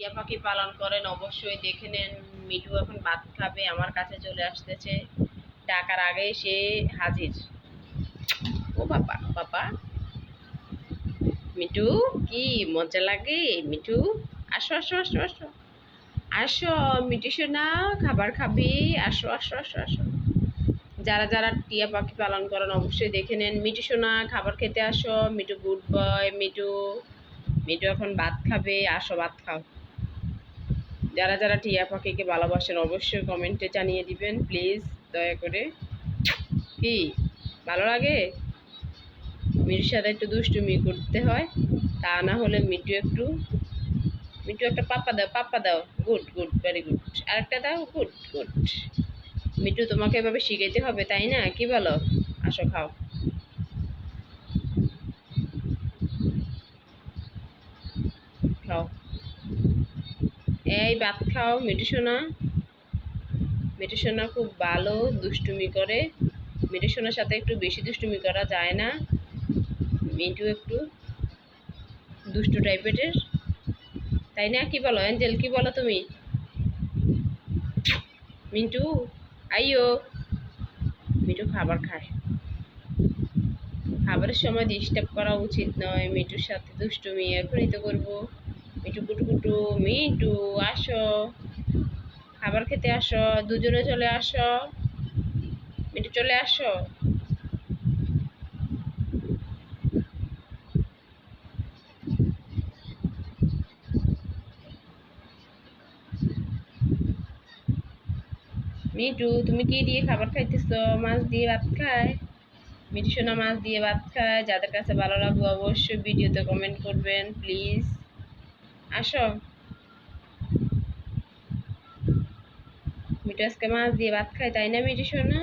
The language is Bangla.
টিয়া পাখি পালন করেন, অবশ্যই দেখে নেন। মিঠু এখন ভাত খাবে, আমার কাছে চলে আসতেছে। ডাকার আগে সে হাজির। ও বাবা বাবা। মিঠু, কি মজা লাগে? মিঠু, আসো আসো আসো আসো। আসো, মিঠু সোনা, খাবার খাবি। আসো আসো আসো আসো। যারা যারা টিয়া পাখি পালন করেন, অবশ্যই দেখে নেন। মিঠু সোনা, খাবার খেতে আসো। Mithu good boy Mithu. Mithu এখন ভাত খাবে, আসো, ভাত খাও। যারা যারা টিয়া পাখিকে ভালোবাসেন অবশ্যই কমেন্টে জানিয়ে দিবেন, প্লিজ, দয়া করে। কি? ভালো লাগে? মিঠুর সাথে একটু দুষ্টুমি করতে হয়, তা না হলে মিঠু একটু, মিঠু একটা পাপ্পা দাও পাপ্পা দাও। গুড গুড ভেরি গুড আরেকটা দাও, গুড গুড। মিঠু তোমাকে এভাবে শিখাইতে হবে, তাই না? কি বলো? আসো, খাও। খাও। এই ভাত খাও মিঠু সোনা মিঠু সোনা খুব ভালো, দুষ্টুমি করে। মিঠু সোনার সাথে একটু বেশি দুষ্টুমি করা যায় না। মিঠু একটু দুষ্টু টাইপের তাই না? কি বলো, অ্যাঞ্জেল, কি বলো তুমি? মিন্টু আইও মিঠু খাবার খায়। খাবারের সময় ডিস্টার্ব করা উচিত নয়। মিঠুর সাথে দুষ্টুমি এখনই তো করব। মিঠু কুটু কুটু মিঠু আসো। খাবার খেতে আসো, দুজনে চলে আসো। মিটু, চলে আসো। মিটু, তুমি কি দিয়ে খাবার খাইতেছো? মাছ দিয়ে ভাত খায়? মিটু সোনা মাছ দিয়ে ভাত খায়। যাদের কাছে ভালো লাগবে অবশ্যই ভিডিওতে কমেন্ট করবেন প্লিজ আসো। মিটু আজকে মাছ দিয়ে ভাত খায় তাই না মিটু সোনা